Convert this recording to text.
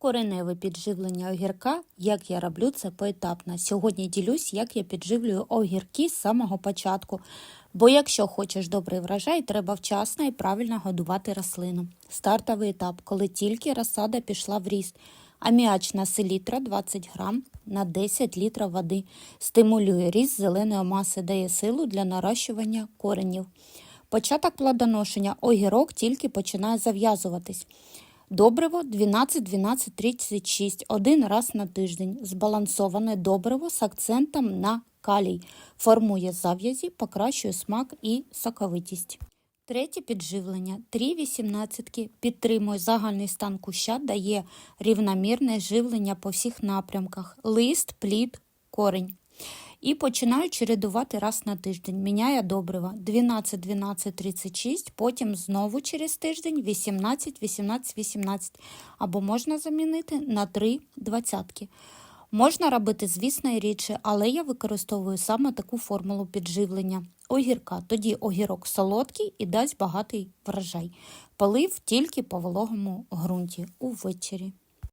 Кореневе підживлення огірка, як я роблю це поетапно. Сьогодні ділюсь, як я підживлюю огірки з самого початку. Бо якщо хочеш добрий врожай, треба вчасно і правильно годувати рослину. Стартовий етап, коли тільки розсада пішла в ріст. Аміачна селітра 20 грам на 10 літрів води. Стимулює ріст зеленої маси, дає силу для нарощування коренів. Початок плодоношення огірок тільки починає зав'язуватись. Добриво 12-12-36 один раз на тиждень. Збалансоване добриво з акцентом на калій. Формує зав'язі, покращує смак і соковитість. Третє підживлення 3,18 підтримує загальний стан куща, дає рівномірне живлення по всіх напрямках: лист, плід, корінь. І починаю чередувати раз на тиждень. Міняє добрива 12, 12, 36, потім знову через тиждень 18, 18, 18. Або можна замінити на 3 двадцятки. Можна робити, звісно, і рідше, але я використовую саме таку формулу підживлення огірка. Тоді огірок солодкий і дасть багатий врожай. Полив тільки по вологому ґрунті увечері.